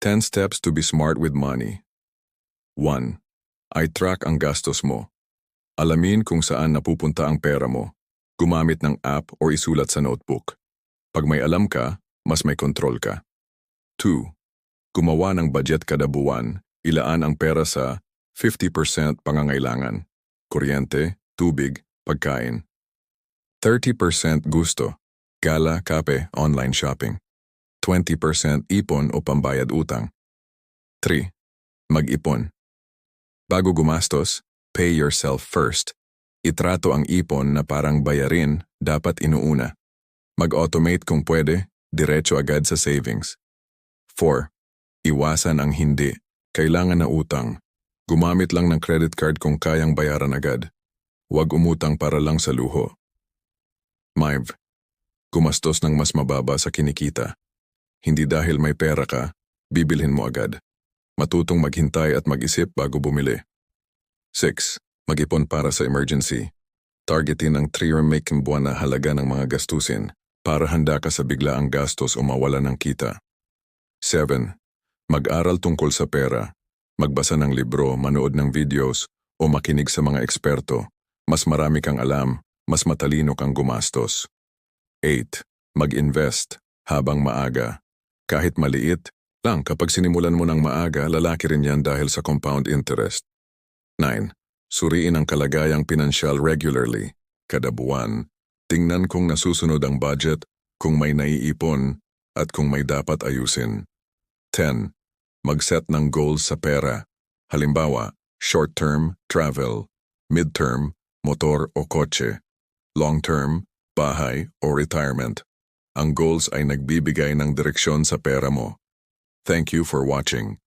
10 steps to be smart with money. 1. I-track ang gastos mo. Alamin kung saan napupunta ang pera mo. Gumamit ng app o isulat sa notebook. Pag may alam ka, mas may kontrol ka. 2. Gumawa ng budget kada buwan. Ilaan ang pera sa 50% pangangailangan. Kuryente, tubig, pagkain. 30% gusto. Gala, kape, online shopping. 20% ipon o pambayad utang. 3. Mag-ipon. Bago gumastos, pay yourself first. Itrato ang ipon na parang bayarin, dapat inuuna. Mag-automate kung pwede, diretso agad sa savings. 4. Iwasan ang hindi. Kailangan na utang. Gumamit lang ng credit card kung kayang bayaran agad. Huwag umutang para lang sa luho. 5. Gumastos ng mas mababa sa kinikita. Hindi dahil may pera ka, bibilhin mo agad. Matutong maghintay at mag-isip bago bumili. 6. Mag-ipon para sa emergency. Targetin ang 3 making buwan na halaga ng mga gastusin para handa ka sa biglaang gastos o mawala ng kita. 7. Mag-aral tungkol sa pera. Magbasa ng libro, manood ng videos, o makinig sa mga eksperto. Mas marami kang alam, mas matalino kang gumastos. 8. Mag-invest habang maaga. Kahit maliit, lang kapag sinimulan mo ng maaga, lalaki rin yan dahil sa compound interest. 9. Suriin ang kalagayang pinansyal regularly, kada buwan. Tingnan kung nasusunod ang budget, kung may naiipon, at kung may dapat ayusin. 10. Mag-set ng goals sa pera. Halimbawa, short-term, travel, mid-term, motor o kotse, long-term, bahay o retirement. Ang goals ay nagbibigay ng direksyon sa pera mo. Thank you for watching.